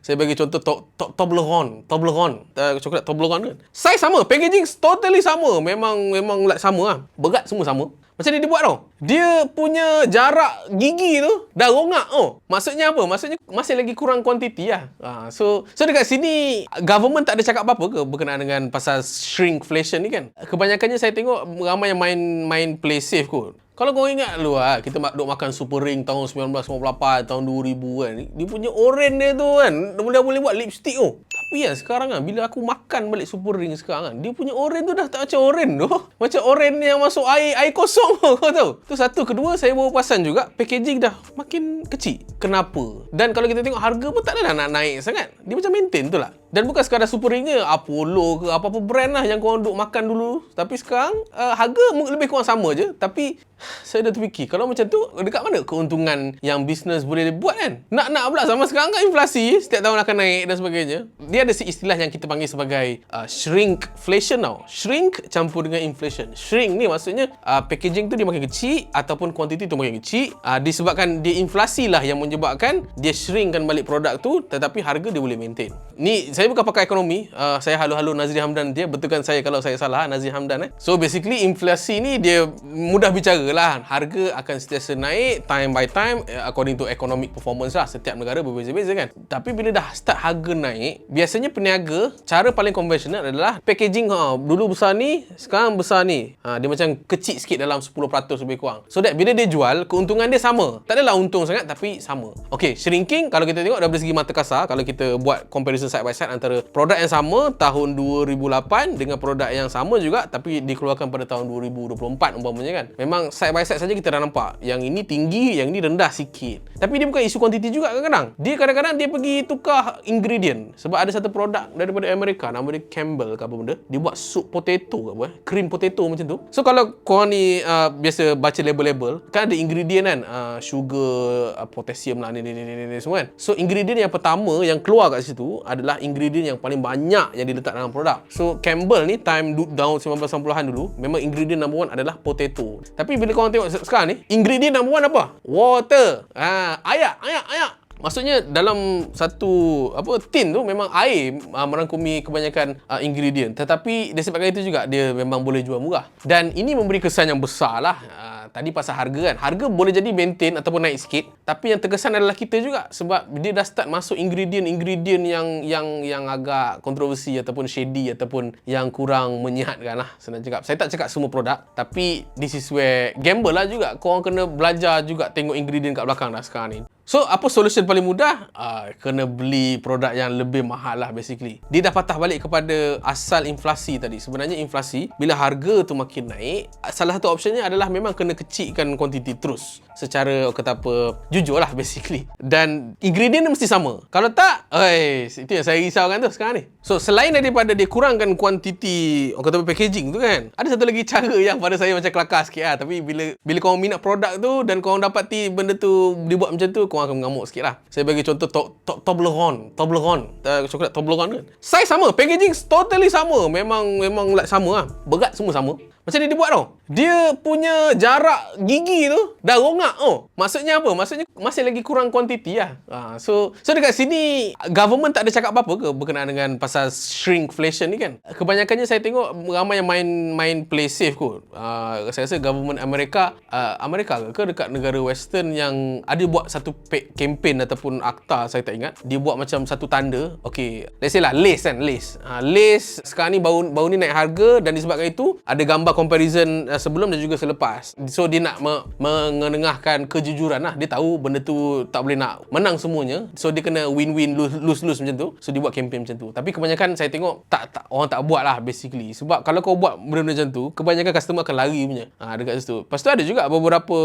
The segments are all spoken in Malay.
Saya bagi contoh to, to, Toblerone, Toblerone, uh, coklat Toblerone kan. Saiz sama, packaging totally sama. Memang memang like sama lah. Berat semua sama. Macam dia dia buat tau. Dia punya jarak gigi tu dah rongak tau. Maksudnya apa? Maksudnya masih lagi kurang kuantiti lah. Ha, so, so dekat sini government tak ada cakap apa-apa ke berkenaan dengan pasal shrinkflation ni kan? Kebanyakannya saya tengok ramai yang main main play safe kot. Kalau kau ingat dulu lah, kita duk makan Super Ring tahun 1998, tahun 2000 kan. Dia punya oren dia tu kan, dia boleh buat lipstick tu. Tapi kan sekarang kan, bila aku makan balik Super Ring sekarang kan, dia punya oren tu dah tak macam oren tu. Macam oren yang masuk air air kosong tu, kau tahu. Tu satu. Kedua, saya baru perasan juga, packaging dah makin kecil. Kenapa? Dan kalau kita tengok harga pun tak ada nak naik sangat. Dia macam maintain tu lah. Dan bukan sekadar Super Ring je, Apollo ke apa-apa brand lah yang korang duk makan dulu. Tapi sekarang, uh, harga lebih kurang sama je. Tapi saya dah terfikir kalau macam tu dekat mana keuntungan yang bisnes boleh buat kan? Nak-nak pula sama sekarang kan inflasi setiap tahun akan naik dan sebagainya. Dia ada si istilah yang kita panggil sebagai uh, shrinkflation tau. Shrink campur dengan inflation. Shrink ni maksudnya uh, packaging tu dia makin kecil ataupun kuantiti tu makin kecil. Uh, disebabkan dia inflasi lah yang menyebabkan dia shrinkkan balik produk tu tetapi harga dia boleh maintain ni saya bukan pakar ekonomi. Uh, saya halu-halu Nazri Hamdan. Dia betulkan saya kalau saya salah Nazri Hamdan eh. So basically inflasi ni dia mudah bicara lah harga akan sentiasa naik time by time eh, according to economic performance lah. Setiap negara berbeza-beza kan. Tapi bila dah start harga naik biasanya peniaga cara paling konvensional adalah packaging. Ha, dulu besar ni sekarang besar ni. Ha, dia macam kecil sikit dalam 10% lebih kurang. So that bila dia jual keuntungan dia sama. Tak adalah untung sangat tapi sama. Ok shrinking kalau kita tengok dari segi mata kasar kalau kita buat comparison side by side antara produk yang sama tahun 2008 dengan produk yang sama juga tapi dikeluarkan pada tahun 2024 umpamanya kan. Memang side by side saja kita dah nampak. Yang ini tinggi yang ini rendah sikit. Tapi dia bukan isu kuantiti juga kadang-kadang. Dia kadang-kadang dia pergi tukar ingredient. Sebab ada satu produk daripada Amerika nama dia Campbell ke apa benda dia buat soup potato ke apa eh? cream potato macam tu. So kalau korang ni uh, biasa baca label-label kan ada ingredient kan uh, sugar uh, potassium lah ni ni, ni ni ni semua kan. So ingredient yang pertama yang keluar kat situ adalah ingredient yang paling banyak yang diletak dalam produk. So Campbell ni time down 1990-an dulu memang ingredient number one adalah potato. Tapi bila korang tengok sekarang ni ingredient number one apa? Water. Ha air air air Maksudnya dalam satu apa tin tu memang air uh, merangkumi kebanyakan uh, ingredient. Tetapi disebabkan itu juga dia memang boleh jual murah. Dan ini memberi kesan yang besar lah. Uh, tadi pasal harga kan. Harga boleh jadi maintain ataupun naik sikit tapi yang terkesan adalah kita juga sebab dia dah start masuk ingredient-ingredient yang yang yang agak kontroversi ataupun shady ataupun yang kurang menyihatkan lah senang cakap. Saya tak cakap semua produk tapi this is where gamble lah juga. Korang kena belajar juga tengok ingredient kat belakang dah sekarang ni. So, apa solution paling mudah? Uh, kena beli produk yang lebih mahal lah basically. Dia dah patah balik kepada asal inflasi tadi. Sebenarnya inflasi, bila harga tu makin naik, salah satu optionnya adalah memang kena kecilkan kuantiti terus. Secara, kata apa, jujur lah basically. Dan ingredient mesti sama. Kalau tak, oi, itu yang saya risaukan tu sekarang ni. So, selain daripada dia kurangkan kuantiti, orang kata apa, packaging tu kan, ada satu lagi cara yang pada saya macam kelakar sikit lah. Tapi bila bila kau minat produk tu dan kau dapati benda tu dibuat macam tu, kau akan mengamuk sikit lah. Saya bagi contoh to, to, Toblerone. Toblerone. Uh, coklat Toblerone kan. Saiz sama. Packaging totally sama. Memang memang like sama lah. Berat semua sama. Macam dia dia buat tau. Dia punya jarak gigi tu dah rongak oh. Maksudnya apa? Maksudnya masih lagi kurang kuantiti lah. Ha, so so dekat sini government tak ada cakap apa-apa ke berkenaan dengan pasal shrinkflation ni kan? Kebanyakannya saya tengok ramai yang main main play safe kot. Uh, saya rasa government Amerika uh, Amerika ke, ke dekat negara western yang ada buat satu campaign ataupun akta saya tak ingat. Dia buat macam satu tanda. Okay, let's say lah lace kan, lace. Uh, lace sekarang ni baru baru ni naik harga dan disebabkan itu ada gambar comparison uh, sebelum dan juga selepas. So dia nak me- mengenengahkan kejujuran lah. Dia tahu benda tu tak boleh nak menang semuanya. So dia kena win-win lose-lose macam tu. So dia buat campaign macam tu. Tapi kebanyakan saya tengok tak, tak orang tak buat lah basically. Sebab kalau kau buat benda macam tu, kebanyakan customer akan lari punya. Ha, dekat situ. Lepas tu ada juga beberapa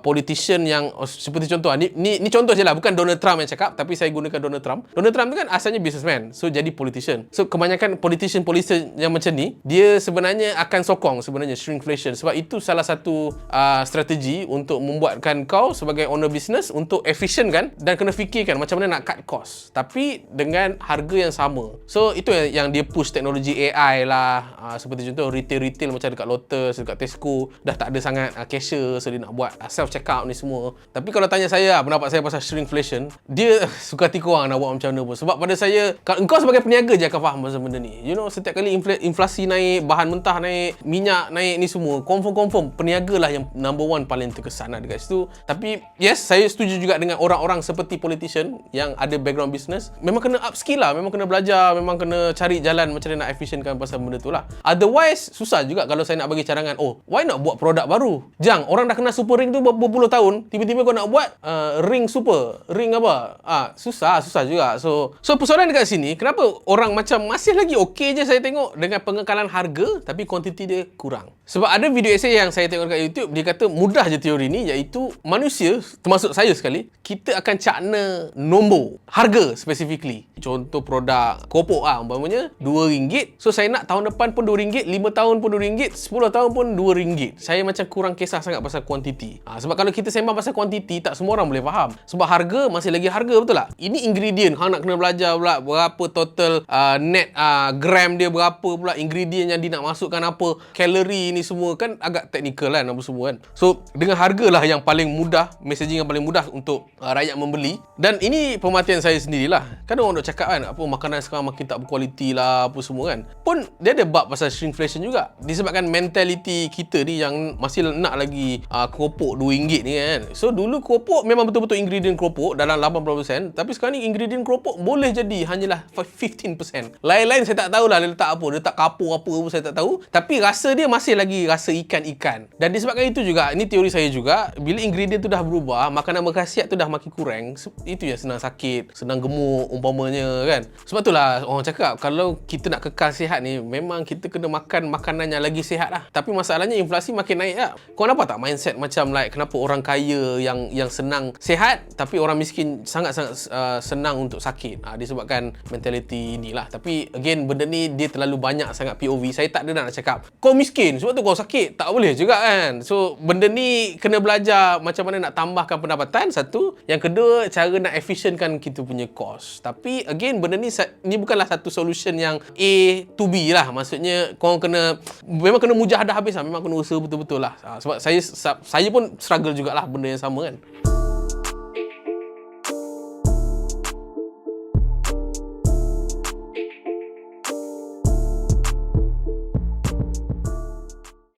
politician yang oh, seperti contoh ni, ni, ni contoh je lah. Bukan Donald Trump yang cakap. Tapi saya gunakan Donald Trump. Donald Trump tu kan asalnya businessman. So jadi politician. So kebanyakan politician-politician yang macam ni, dia sebenarnya akan sokong sebenarnya shrinkflation sebab itu salah satu uh, strategi untuk membuatkan kau sebagai owner business untuk efisien kan dan kena fikirkan macam mana nak cut cost tapi dengan harga yang sama so itu yang, yang dia push teknologi AI lah uh, seperti contoh retail-retail macam dekat Lotus dekat Tesco dah tak ada sangat uh, cashier so dia nak buat uh, self checkout ni semua tapi kalau tanya saya pendapat pendapat saya pasal shrinkflation, dia suka hati korang nak buat macam mana pun. Sebab pada saya, engkau sebagai peniaga je akan faham pasal benda ni. You know, setiap kali infl- inflasi naik, bahan mentah naik, minyak naik ni semua, confirm-confirm peniaga lah yang number one paling terkesan lah dekat situ. Tapi, yes, saya setuju juga dengan orang-orang seperti politician yang ada background business. Memang kena upskill lah, memang kena belajar, memang kena cari jalan macam mana nak efficientkan pasal benda tu lah. Otherwise, susah juga kalau saya nak bagi cadangan, oh, why not buat produk baru? Jang, orang dah kenal super ring tu ber- berpuluh tahun, tiba-tiba kau nak buat uh, ring super, ring apa? Ah, susah, susah juga. So, so persoalan dekat sini, kenapa orang macam masih lagi okey je saya tengok dengan pengekalan harga tapi kuantiti dia kurang. Sebab ada video essay yang saya tengok dekat YouTube, dia kata mudah je teori ni iaitu manusia, termasuk saya sekali, kita akan cakna nombor, harga specifically. Contoh produk kopok ah umpamanya RM2. So saya nak tahun depan pun RM2, 5 tahun pun RM2, 10 tahun pun RM2. Saya macam kurang kisah sangat pasal kuantiti. Ha, sebab kalau kita sembang pasal kuantiti, tak semua orang boleh faham. Sebab harga masih lagi harga betul tak? Ini ingredient, hang nak kena belajar pula berapa total uh, net uh, gram dia berapa pula ingredient yang dia nak masukkan apa, kalori ni semua kan agak teknikal kan apa semua kan. So dengan harga lah yang paling mudah, messaging yang paling mudah untuk uh, rakyat membeli. Dan ini pemerhatian saya sendirilah. Kan orang duk cakap kan apa makanan sekarang makin tak berkualiti lah apa semua kan. Pun dia ada bab pasal shrinkflation juga. Disebabkan mentality kita ni yang masih nak lagi uh, keropok RM2 ni kan. So dulu keropok memang betul-betul ingredient keropok dalam 80%. Tapi sekarang ni ingredient keropok boleh jadi hanyalah 15%. Lain-lain saya tak tahulah dia letak apa. Dia letak kapur apa pun saya tak tahu. Tapi rasa dia masih lagi rasa ikan-ikan. Dan disebabkan itu juga, ini teori saya juga, bila ingredient tu dah berubah, makanan berkhasiat tu dah makin kurang. Itu yang senang sakit, senang gemuk umpamanya kan. Sebab itulah orang cakap kalau kita nak kekal sihat ni memang kita kena makan makanan yang lagi sihat lah. Tapi masalahnya inflasi makin naik lah. Kau nampak tak mindset macam like kenapa orang kaya yang yang senang sihat tapi orang miskin sangat-sangat uh, senang untuk sakit. Uh, disebabkan mentality inilah. Tapi again benda ni dia terlalu banyak sangat POV. Saya tak ada nak cakap kau miskin sebab tu kau sakit. Tak boleh juga kan. So benda ni kena belajar macam mana nak tambahkan pendapatan satu. Yang kedua cara nak efficientkan kita punya cost. Tapi again benda ni ni bukanlah satu solution yang A to B lah. Maksudnya kau kena memang kena mujahadah habis lah. Memang kena usaha betul-betul lah. Ha, sebab saya saya pun struggle jugalah benda yang sama kan.